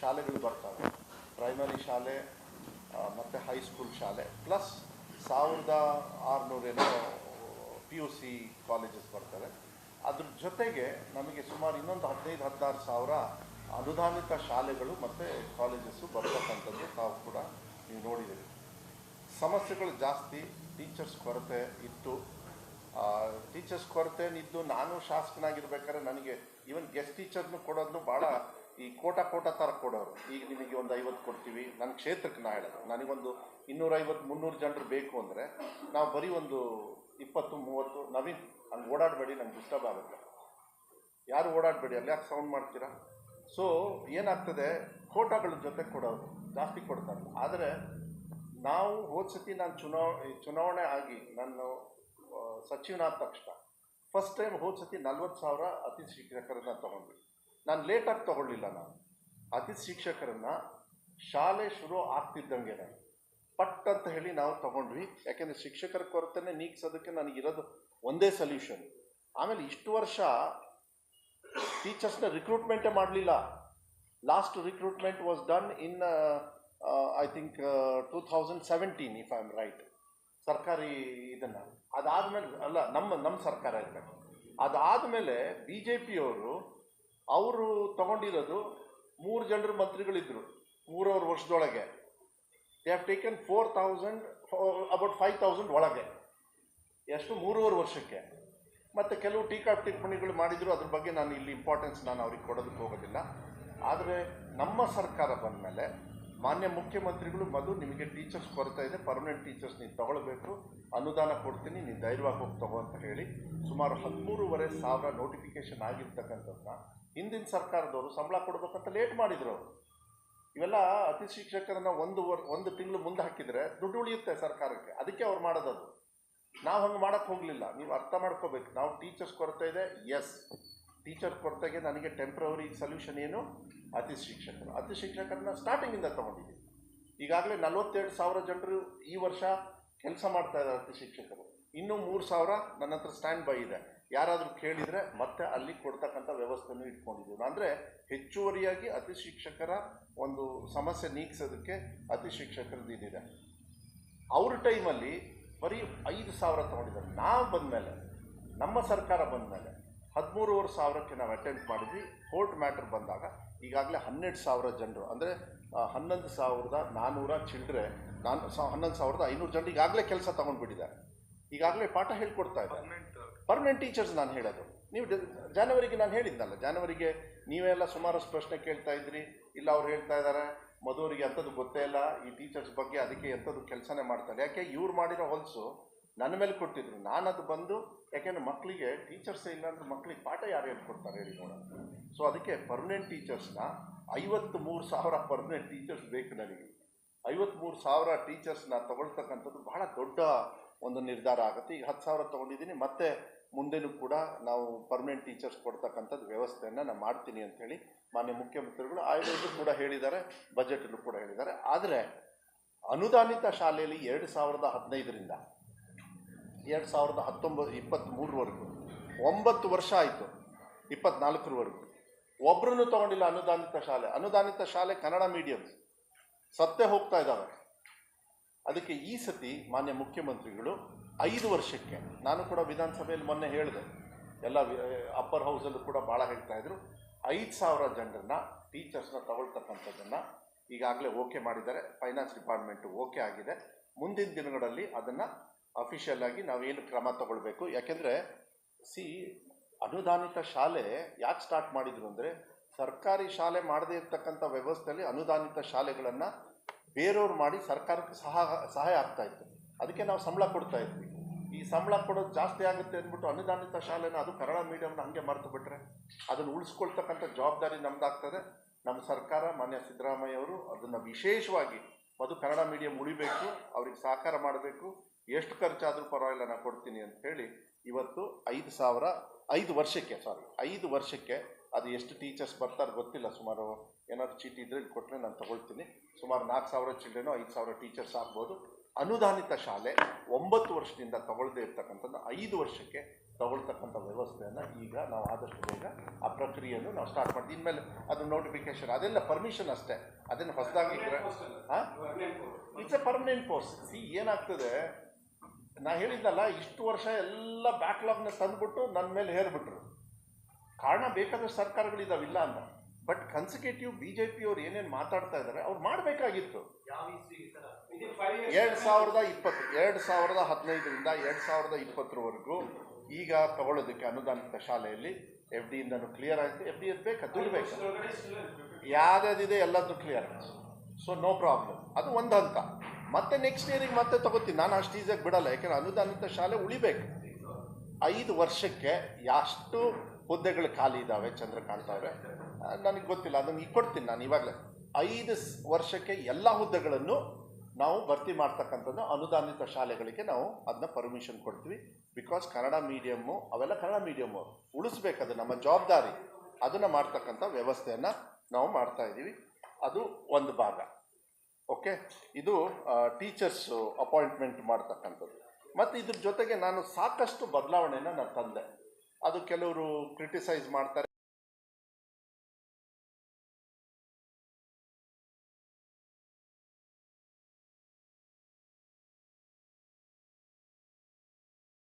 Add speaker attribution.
Speaker 1: ಶಾಲೆಗಳು ಬರ್ತವೆ. ಪ್ರೈಮರಿ ಶಾಲೆ ಮತ್ತು ಹೈಸ್ಕೂಲ್ ಶಾಲೆ. ಪ್ಲಸ್ ಸಾವಿರದ ಆರುನೂರೇನೋ ಪಿ ಯು ಸಿ ಕಾಲೇಜಸ್ ಬರ್ತವೆ. ಅದ್ರ ಜೊತೆಗೆ ನಮಗೆ ಸುಮಾರು ಇನ್ನೊಂದು ಹದಿನೈದು, ಹದಿನಾರು ಸಾವಿರ ಅನುದಾನಿತ ಶಾಲೆಗಳು ಮತ್ತು ಕಾಲೇಜಸ್ಸು ಬರ್ತಕ್ಕಂಥದ್ದು ತಾವು ಕೂಡ ನೀವು ನೋಡಿದ್ದೀರಿ. ಸಮಸ್ಯೆಗಳು ಜಾಸ್ತಿ ಟೀಚರ್ಸ್ ಕೊರತೆ ಇತ್ತು. ಟೀಚರ್ಸ್ ಕೊರತೆ ಇದ್ದು ನಾನು ಶಾಸಕನಾಗಿರ್ಬೇಕಾದ್ರೆ ನನಗೆ ಈವನ್ ಗೆಸ್ಟ್ ಟೀಚರ್ನು ಕೊಡೋದನ್ನು ಭಾಳ ಈ ಕೋಟ ಕೋಟ ಥರ ಕೊಡೋರು. ಈಗ ನಿಮಗೆ ಒಂದು ಐವತ್ತು ಕೊಡ್ತೀವಿ. ನನ್ನ ಕ್ಷೇತ್ರಕ್ಕೆ ನಾ ಹೇಳೋದು. ನನಗೊಂದು ಇನ್ನೂರೈವತ್ತು, ಮುನ್ನೂರು ಜನರು ಬೇಕು ಅಂದರೆ ನಾವು ಬರೀ ಒಂದು ಇಪ್ಪತ್ತು, ಮೂವತ್ತು, ನವೀನ್, ಹಂಗೆ ಓಡಾಡಬೇಡಿ, ನಂಗೆ ಡಿಸ್ಟರ್ಬ್ ಆಗುತ್ತೆ. ಯಾರು ಓಡಾಡಬೇಡಿ, ಅಲ್ಲಿ ಯಾಕೆ ಸೌಂಡ್ ಮಾಡ್ತೀರಾ? ಸೊ ಏನಾಗ್ತದೆ, ಕೋಟಾಗಳ ಜೊತೆ ಕೊಡೋರು ಜಾಸ್ತಿ ಕೊಡ್ತಾರೆ. ಆದರೆ ನಾವು ಹೋದ ಸತಿ ನಾನು ಚುನಾವ ಚುನಾವಣೆ ಆಗಿ ನಾನು ಸಚಿವನಾದ ತಕ್ಷಣ ಫಸ್ಟ್ ಟೈಮ್ ಹೋದ ಸತಿ ನಲ್ವತ್ತು ಸಾವಿರ ಅತಿಥಿ ಶಿಕ್ಷಕರನ್ನ ತೊಗೊಂಡ್ವಿ. ನಾನು ಲೇಟಾಗಿ ತಗೊಳ್ಳಿಲ್ಲ ನಾನು. ಅತಿಥಿ ಶಿಕ್ಷಕರನ್ನ ಶಾಲೆ ಶುರು ಆಗ್ತಿದ್ದಂಗೆ ಪಟ್ ಅಂತ ಹೇಳಿ ನಾವು ತಗೊಂಡ್ವಿ. ಯಾಕೆಂದರೆ ಶಿಕ್ಷಕರ ಕೊರತೆನೇ ನೀಗಿಸೋದಕ್ಕೆ ನನಗಿರೋದು ಒಂದೇ ಸೊಲ್ಯೂಷನ್ ಆಮೇಲೆ ಇಷ್ಟು ವರ್ಷ ಟೀಚರ್ಸ್ನ ರಿಕ್ರೂಟ್ಮೆಂಟೇ ಮಾಡಲಿಲ್ಲ. Last recruitment was done in I think two thousand seventeen if I am right ಸರ್ಕಾರಿ ಇದನ್ನು. ಅದಾದಮೇಲೆ, ಅಲ್ಲ, ನಮ್ಮ ನಮ್ಮ ಸರ್ಕಾರ ಇರಬೇಕು. ಅದಾದಮೇಲೆ ಬಿ ಜೆ ಪಿಯವರು ಅವರು ತಗೊಂಡಿರೋದು ಮೂರು ಜನರು ಮಂತ್ರಿಗಳಿದ್ದರು ಮೂರುವರೆ ವರ್ಷದೊಳಗೆ. They have taken four thousand about five thousand ಒಳಗೆ. ಎಷ್ಟು? ಮೂರುವರೆ ವರ್ಷಕ್ಕೆ. ಮತ್ತು ಕೆಲವು ಟೀಕಾ ಟಿಪ್ಪಣಿಗಳು ಮಾಡಿದ್ರು, ಅದ್ರ ಬಗ್ಗೆ ನಾನು ಇಲ್ಲಿ ಇಂಪಾರ್ಟೆನ್ಸ್ ನಾನು ಅವ್ರಿಗೆ ಕೊಡೋದಕ್ಕೆ ಹೋಗೋದಿಲ್ಲ. ಆದರೆ ನಮ್ಮ ಸರ್ಕಾರ ಬಂದ ಮೇಲೆ ಮಾನ್ಯ ಮುಖ್ಯಮಂತ್ರಿಗಳು, ಮಧು, ನಿಮಗೆ ಟೀಚರ್ಸ್ ಕೊರತೆ ಇದೆ ಪರ್ಮನೆಂಟ್ ಟೀಚರ್ಸ್ ನೀವು ತಗೊಳ್ಬೇಕು, ಅನುದಾನ ಕೊಡ್ತೀನಿ, ನೀವು ಧೈರ್ಯವಾಗಿ ಹೋಗಿ ತಗೋ ಅಂತ ಹೇಳಿ ಸುಮಾರು ಹದಿಮೂರುವರೆ ಸಾವಿರ ನೋಟಿಫಿಕೇಶನ್ ಆಗಿರ್ತಕ್ಕಂಥದ್ದನ್ನ ಹಿಂದಿನ ಸರ್ಕಾರದವರು ಸಂಬಳ ಕೊಡಬೇಕಂತ ಲೇಟ್ ಮಾಡಿದರು ಅವರು. ಇವೆಲ್ಲ ಅತಿ ಶಿಕ್ಷಕರನ್ನ ಒಂದು ವರ್, ಒಂದು ತಿಂಗಳು ಮುಂದೆ ಹಾಕಿದರೆ ದುಡ್ಡು ಉಳಿಯುತ್ತೆ ಸರ್ಕಾರಕ್ಕೆ. ಅದಕ್ಕೆ ಅವ್ರು ಮಾಡೋದದು. ನಾವು ಹಂಗೆ ಮಾಡೋಕ್ಕೆ ಹೋಗಲಿಲ್ಲ. ನೀವು ಅರ್ಥ ಮಾಡ್ಕೋಬೇಕು. ನಾವು ಟೀಚರ್ಸ್ ಕೊರತೆ ಇದೆ? ಎಸ್ ಟೀಚರ್ ಕೊರತೆಗೆ ನನಗೆ ಟೆಂಪ್ರವರಿ ಸೊಲ್ಯೂಷನ್ ಏನು? ಅತಿ ಶಿಕ್ಷಕರು. ಅತಿ ಶಿಕ್ಷಕರನ್ನ ಸ್ಟಾರ್ಟಿಂಗಿಂದ ತೊಗೊಂಡಿದ್ದೀವಿ ಈಗಾಗಲೇ ನಲವತ್ತೆರಡು ಸಾವಿರ ಜನರು ಈ ವರ್ಷ ಕೆಲಸ ಮಾಡ್ತಾ ಇದ್ದಾರೆ ಅತಿ ಶಿಕ್ಷಕರು. ಇನ್ನೂ ಮೂರು ಸಾವಿರ ನನ್ನ ಹತ್ರ ಸ್ಟ್ಯಾಂಡ್ ಬೈ ಇದೆ. ಯಾರಾದರೂ ಕೇಳಿದರೆ ಮತ್ತೆ ಅಲ್ಲಿ ಕೊಡ್ತಕ್ಕಂಥ ವ್ಯವಸ್ಥೆನೂ ಇಟ್ಕೊಂಡಿದ್ದೀವಿ. ಅಂದರೆ ಹೆಚ್ಚುವರಿಯಾಗಿ ಅತಿ ಶಿಕ್ಷಕರ ಒಂದು ಸಮಸ್ಯೆ ನೀಗಿಸೋದಕ್ಕೆ ಅತಿ ಶಿಕ್ಷಕರದ್ದು ಇದಿದೆ ಅವ್ರ ಟೈಮಲ್ಲಿ ಬರೀ ಐದು ಸಾವಿರ ತೊಗೊಂಡಿದ್ದಾರೆ. ನಾವು ಬಂದಮೇಲೆ, ನಮ್ಮ ಸರ್ಕಾರ ಬಂದಮೇಲೆ ಹದಿಮೂರುವರೆ ಸಾವಿರಕ್ಕೆ ನಾವು ಅಟೆಂಡ್ ಮಾಡಿದ್ವಿ. ಕೋರ್ಟ್ ಮ್ಯಾಟ್ರ್ ಬಂದಾಗ ಈಗಾಗಲೇ ಹನ್ನೆರಡು ಸಾವಿರ ಜನರು, ಅಂದರೆ ಹನ್ನೊಂದು ಸಾವಿರದ ನಾನ್ನೂರ ಚಿಲ್ಡ್ರೆ, ನಾನು ಹನ್ನೊಂದು ಸಾವಿರದ ಐನೂರು ಜನರು ಈಗಾಗಲೇ ಕೆಲಸ ತೊಗೊಂಡ್ಬಿಟ್ಟಿದ್ದಾರೆ. ಈಗಾಗಲೇ ಪಾಠ ಹೇಳ್ಕೊಡ್ತಾ ಇದ್ದಾರೆ. ಪರ್ಮನೆಂಟ್ ಟೀಚರ್ಸ್ ನಾನು ಹೇಳೋದು. ನೀವು ಜನವರಿಗೆ ಜಾನ್ವರಿಗೆ ನಾನು ಹೇಳಿದ್ನಲ್ಲ ನೀವೇ ನೀವೆಲ್ಲ ಸುಮಾರಷ್ಟು ಪ್ರಶ್ನೆ ಕೇಳ್ತಾ ಇದ್ರಿ ಇಲ್ಲ ಅವ್ರು ಹೇಳ್ತಾ ಇದ್ದಾರೆ ಮಧುವರಿಗೆ ಅಂಥದ್ದು ಗೊತ್ತೇ ಇಲ್ಲ ಈ ಟೀಚರ್ಸ್ ಬಗ್ಗೆ ಅದಕ್ಕೆ ಎಂಥದ್ದು ಕೆಲಸನೇ ಮಾಡ್ತಾರೆ. ಯಾಕೆ ಇವ್ರು ಮಾಡಿರೋ ಹೊಲಸು ನನ್ನ ಮೇಲೆ ಕೊಟ್ಟಿದ್ರು. ನಾನು ಅದು ಬಂದು ಯಾಕೆಂದ್ರೆ ಮಕ್ಕಳಿಗೆ ಟೀಚರ್ಸೇ ಇಲ್ಲ ಅಂದ್ರೆ ಮಕ್ಕಳಿಗೆ ಪಾಠ ಯಾರು ಹೇಳ್ಕೊಡ್ತಾರೆ ಹೇಳಿ ನೋಡೋಣ. ಸೊ ಅದಕ್ಕೆ ಪರ್ಮನೆಂಟ್ ಟೀಚರ್ಸ್ನ ಐವತ್ತು ಮೂರು ಸಾವಿರ ಪರ್ಮನೆಂಟ್ ಟೀಚರ್ಸ್ ಬೇಕು ನನಗೆ. ಐವತ್ತ್ಮೂರು ಸಾವಿರ ಟೀಚರ್ಸ್ನ ತಗೊಳ್ತಕ್ಕಂಥದ್ದು ಬಹಳ ದೊಡ್ಡ ಒಂದು ನಿರ್ಧಾರ ಆಗುತ್ತೆ. ಈಗ ಹತ್ತು ಸಾವಿರ ತೊಗೊಂಡಿದ್ದೀನಿ, ಮತ್ತೆ ಮುಂದೆನೂ ಕೂಡ ನಾವು ಪರ್ಮನೆಂಟ್ ಟೀಚರ್ಸ್ ಕೊಡ್ತಕ್ಕಂಥದ್ದು ವ್ಯವಸ್ಥೆಯನ್ನು ನಾನು ಮಾಡ್ತೀನಿ ಅಂತ ಹೇಳಿ ಮಾನ್ಯ ಮುಖ್ಯಮಂತ್ರಿಗಳು ಆಯುರ್ವೇದ ಕೂಡ ಹೇಳಿದ್ದಾರೆ ಬಜೆಟಲ್ಲೂ ಕೂಡ ಹೇಳಿದ್ದಾರೆ. ಆದರೆ ಅನುದಾನಿತ ಶಾಲೆಯಲ್ಲಿ ಎರಡು ಸಾವಿರದ ಹದಿನೈದರಿಂದ, ಎರಡು ಸಾವಿರದ ಹತ್ತೊಂಬತ್ತು ಇಪ್ಪತ್ತ್ಮೂರವರೆಗೂ ಒಂಬತ್ತು ವರ್ಷ ಆಯಿತು, ಇಪ್ಪತ್ನಾಲ್ಕರವರೆಗೂ. ಒಬ್ಬರನ್ನು ತಗೊಂಡಿಲ್ಲ ಅನುದಾನಿತ ಶಾಲೆ. ಅನುದಾನಿತ ಶಾಲೆ ಕನ್ನಡ ಮೀಡಿಯಮ್ಸ್ ಸತ್ತೇ ಹೋಗ್ತಾ ಇದ್ದಾವೆ. ಅದಕ್ಕೆ ಈ ಸತಿ ಮಾನ್ಯ ಮುಖ್ಯಮಂತ್ರಿಗಳು ಐದು ವರ್ಷಕ್ಕೆ, ನಾನು ಕೂಡ ವಿಧಾನಸಭೆಯಲ್ಲಿ ಮೊನ್ನೆ ಹೇಳಿದೆ, ಎಲ್ಲ ಅಪ್ಪರ್ ಹೌಸಲ್ಲೂ ಕೂಡ ಭಾಳ ಹೇಳ್ತಾ ಇದ್ರು, ಐದು ಸಾವಿರ ಜನರನ್ನ ಟೀಚರ್ಸ್ನ ತಗೊಳ್ತಕ್ಕಂಥದ್ದನ್ನು ಈಗಾಗಲೇ ಓಕೆ ಮಾಡಿದ್ದಾರೆ ಫೈನಾನ್ಸ್ ಡಿಪಾರ್ಟ್ಮೆಂಟು ಓಕೆ ಆಗಿದೆ. ಮುಂದಿನ ದಿನಗಳಲ್ಲಿ ಅದನ್ನು ಅಫಿಷಿಯಲ್ ಆಗಿ ನಾವೇನು ಕ್ರಮ ತಗೊಳ್ಬೇಕು? ಯಾಕೆಂದರೆ ಸಿ ಅನುದಾನಿತ ಶಾಲೆ ಯಾಕೆ ಸ್ಟಾರ್ಟ್ ಮಾಡಿದ್ರು ಅಂದರೆ ಸರ್ಕಾರಿ ಶಾಲೆ ಮಾಡದೇ ಇರ್ತಕ್ಕಂಥ ವ್ಯವಸ್ಥೆಯಲ್ಲಿ ಅನುದಾನಿತ ಶಾಲೆಗಳನ್ನು ಬೇರೆಯವ್ರು ಮಾಡಿ ಸರ್ಕಾರಕ್ಕೆ ಸಹ ಸಹಾಯ ಆಗ್ತಾ ಇತ್ತು. ಅದಕ್ಕೆ ನಾವು ಸಂಬಳ ಕೊಡ್ತಾ ಇದ್ವಿ. ಈ ಸಂಬಳ ಕೊಡೋದು ಜಾಸ್ತಿ ಆಗುತ್ತೆ ಅಂದ್ಬಿಟ್ಟು ಅನುದಾನಿತ ಶಾಲೆನ ಅದು ಕನ್ನಡ ಮೀಡಿಯಮ್ನ ಹಾಗೆ ಮರೆತು ಬಿಟ್ರೆ ಅದನ್ನು ಉಳಿಸ್ಕೊಳ್ತಕ್ಕಂಥ ಜವಾಬ್ದಾರಿ ನಮ್ದಾಗ್ತದೆ ನಮ್ಮ ಸರ್ಕಾರ, ಮಾನ್ಯ ಸಿದ್ದರಾಮಯ್ಯ ಅವರು ಅದನ್ನು ವಿಶೇಷವಾಗಿ ಅದು ಕನ್ನಡ ಮೀಡಿಯಂ ಉಳಿಬೇಕು, ಅವ್ರಿಗೆ ಸಹಕಾರ ಮಾಡಬೇಕು. ಎಷ್ಟು ಖರ್ಚಾದರೂ ಪರವಾಗಿಲ್ಲ ನಾನು ಕೊಡ್ತೀನಿ ಅಂತ ಹೇಳಿ ಇವತ್ತು ಐದು ಸಾವಿರ, ಐದು ವರ್ಷಕ್ಕೆ ಸಾರಿ ಐದು ವರ್ಷಕ್ಕೆ ಅದು ಎಷ್ಟು ಟೀಚರ್ಸ್ ಬರ್ತಾರೆ ಗೊತ್ತಿಲ್ಲ ಸುಮಾರು. ಏನಾದ್ರು ಚೀಟಿ ಇದ್ರೆ ಇಲ್ಲಿ ಕೊಟ್ಟರೆ ನಾನು ತಗೊಳ್ತೀನಿ. ಸುಮಾರು ನಾಲ್ಕು ಸಾವಿರ ಚಿಲ್ಡ್ರನೋ ಐದು ಸಾವಿರ ಟೀಚರ್ಸ್ ಆಗ್ಬೋದು. ಅನುದಾನಿತ ಶಾಲೆ ಒಂಬತ್ತು ವರ್ಷದಿಂದ ತಗೊಳ್ಳದೇ ಇರ್ತಕ್ಕಂಥದ್ದು ಐದು ವರ್ಷಕ್ಕೆ ತಗೊಳ್ತಕ್ಕಂಥ ವ್ಯವಸ್ಥೆಯನ್ನು ಈಗ ನಾವು ಆದಷ್ಟು ಬೇಗ ಆ ಪ್ರಕ್ರಿಯೆಯನ್ನು ನಾವು ಸ್ಟಾರ್ಟ್ ಮಾಡ್ತೀವಿ. ಇನ್ಮೇಲೆ ಅದು ನೋಟಿಫಿಕೇಶನ್ ಅದೆಲ್ಲ ಪರ್ಮಿಷನ್ ಅಷ್ಟೇ. ಅದನ್ನು ಹೊಸದಾಗಿ ಹಾಂ? It's a permanent post see ಏನಾಗ್ತದೆ? ನಾ ಹೇಳಿದ್ನಲ್ಲ ಇಷ್ಟು ವರ್ಷ ಎಲ್ಲ ಬ್ಯಾಕ್ಲಾಗ್ನ ತಂದುಬಿಟ್ಟು ನನ್ನ ಮೇಲೆ ಹೇರ್ಬಿಟ್ರು. ಕಾರಣ ಬೇಕಾದಷ್ಟು ಸರ್ಕಾರಗಳಿದಾವಿಲ್ಲ ಅಂತ but consecutive B J P ಅವ್ರು ಏನೇನು ಮಾತಾಡ್ತಾ ಇದ್ದಾರೆ ಅವ್ರು ಮಾಡಬೇಕಾಗಿತ್ತು. ಎರಡು ಸಾವಿರದ ಇಪ್ಪತ್ತು, ಎರಡು ಸಾವಿರದ ಹದಿನೈದರಿಂದ ಎರಡು ಸಾವಿರದ ಇಪ್ಪತ್ತರವರೆಗೂ ಈಗ ತಗೊಳ್ಳೋದಕ್ಕೆ ಅನುದಾನಿತ ಶಾಲೆಯಲ್ಲಿ ಎಫ್ ಡಿಯಿಂದನೂ ಕ್ಲಿಯರ್ ಆಯಿತು. ಎಫ್ ಡಿ ಬೇಕಾ ದುಡ್ಡು ಬೇಕಾ ಎಲ್ಲದೂ ಕ್ಲಿಯರ್ ಸೊ ನೋ ಪ್ರಾಬ್ಲಮ್ ಅದು ಒಂದು ಹಂತ. ಮತ್ತೆ ನೆಕ್ಸ್ಟ್ ಇಯರಿಗೆ ಮತ್ತೆ ತಗೋತೀನಿ. ನಾನು ಅಷ್ಟು ಈಸಿಯಾಗಿ ಬಿಡಲ್ಲ. ಯಾಕೆಂದ್ರೆ ಅನುದಾನಿತ ಶಾಲೆ ಉಳಿಬೇಕು. ಐದು ವರ್ಷಕ್ಕೆ ಎಷ್ಟು ಹುದ್ದೆಗಳು ಖಾಲಿ ಇದ್ದಾವೆ ಚಂದ್ರ ಅವರೇ? ನನಗೆ ಗೊತ್ತಿಲ್ಲ, ಅದನ್ನು ಈಗ ಕೊಡ್ತೀನಿ ನಾನು ಇವಾಗಲೇ. ಐದು ವರ್ಷಕ್ಕೆ ಎಲ್ಲ ಹುದ್ದೆಗಳನ್ನು ನಾವು ಭರ್ತಿ ಮಾಡ್ತಕ್ಕಂಥದ್ದು ಅನುದಾನಿತ ಶಾಲೆಗಳಿಗೆ ನಾವು ಅದನ್ನ ಪರ್ಮಿಷನ್ ಕೊಡ್ತೀವಿ. ಬಿಕಾಸ್ ಕನ್ನಡ ಮೀಡಿಯಮ್ಮು ಅವೆಲ್ಲ ಕನ್ನಡ ಮೀಡಿಯಮ್ಮು ಉಳಿಸ್ಬೇಕು ಅದು ನಮ್ಮ ಜವಾಬ್ದಾರಿ. ಅದನ್ನು ಮಾಡ್ತಕ್ಕಂಥ ವ್ಯವಸ್ಥೆಯನ್ನು ನಾವು ಮಾಡ್ತಾ ಇದ್ದೀವಿ. ಅದು ಒಂದು ಭಾಗ. ಓಕೆ ಇದು ಟೀಚರ್ಸು ಅಪಾಯಿಂಟ್ಮೆಂಟ್ ಮಾಡ್ತಕ್ಕಂಥದ್ದು. ಮತ್ತು ಇದ್ರ ಜೊತೆಗೆ ನಾನು ಸಾಕಷ್ಟು ಬದಲಾವಣೆಯನ್ನು ನಾನು ತಂದೆ. ಅದು ಕೆಲವರು ಕ್ರಿಟಿಸೈಸ್ ಮಾಡ್ತಾರೆ.